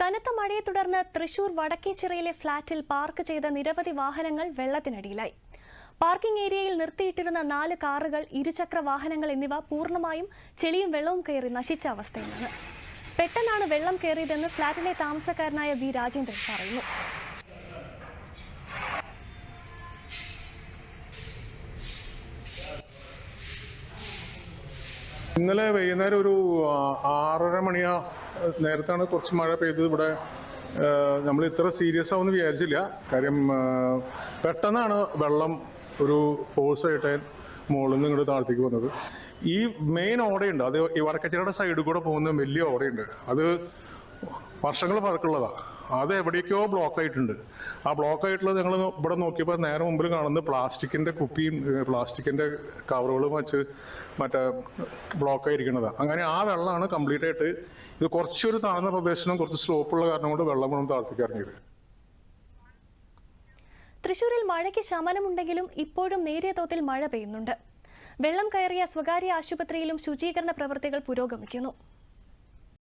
കനത്ത മഴയെ തുടർന്ന് തൃശൂർ വടക്കേച്ചിറയിലെ ഫ്ളാറ്റിൽ പാർക്ക് ചെയ്ത നിരവധി വാഹനങ്ങൾ വെള്ളത്തിനടിയിലായി. പാർക്കിംഗ് ഏരിയയിൽ നിർത്തിയിട്ടിരുന്ന നാല് കാറുകൾ ഇരുചക്ര വാഹനങ്ങൾ എന്നിവ പൂർണമായും ചെളിയും വെള്ളവും കയറി നശിച്ച അവസ്ഥയിലാണ്. പെട്ടെന്നാണ് വെള്ളം കയറിയതെന്ന് ഫ്ളാറ്റിലെ താമസക്കാരനായ വി രാജേന്ദ്രൻ പറയുന്നു. ഇന്നലെ വൈകുന്നേരം ഒരു ആറര മണിയാ നേരത്താണ് കുറച്ച് മഴ പെയ്തത്. ഇവിടെ നമ്മൾ ഇത്ര സീരിയസ് ആവുമെന്ന് വിചാരിച്ചില്ല. കാര്യം പെട്ടെന്നാണ് വെള്ളം ഒരു ഫോഴ്സായിട്ട് മുകളിൽ നിന്ന് ഇങ്ങോട്ട് താഴത്തേക്ക് വന്നത്. ഈ മെയിൻ ഓടയുണ്ട്. അത് ഈ വടക്കച്ചിറയുടെ സൈഡിൽ കൂടെ പോകുന്ന വലിയ ഓടയുണ്ട്. അത് വർഷങ്ങൾ പഴക്കമുള്ളതാണ് അത് എവിടേക്കോ ബ്ലോക്ക് ആയിട്ടുണ്ട്. ആ ബ്ലോക്ക് ആയിട്ടുള്ളത് ഞങ്ങൾ ഇവിടെ നോക്കിയപ്പോൾ നേരെ മുമ്പിൽ കാണുന്ന പ്ലാസ്റ്റിക്കിന്റെ കുപ്പിയും പ്ലാസ്റ്റിക്കിന്റെ കവറുകളും വെച്ച് മറ്റേ ബ്ലോക്ക് ആയിരിക്കുന്നതാണ് അങ്ങനെ ആ വെള്ളമാണ് കംപ്ലീറ്റ് ആയിട്ട് ഇത് കുറച്ചൊരു താഴ്ന്ന പ്രദേശത്തിനും കുറച്ച് സ്ലോപ്പുള്ള കാരണം കൊണ്ട് വെള്ളം വേണം താഴ്ത്തേക്ക് ഇറങ്ങിയത്. തൃശൂരിൽ മഴയ്ക്ക് ശമനമുണ്ടെങ്കിലും ഇപ്പോഴും നേരിയ തോതിൽ മഴ പെയ്യുന്നുണ്ട്. വെള്ളം കയറിയ സ്വകാര്യ ആശുപത്രിയിലും ശുചീകരണ പ്രവൃത്തികൾ പുരോഗമിക്കുന്നു.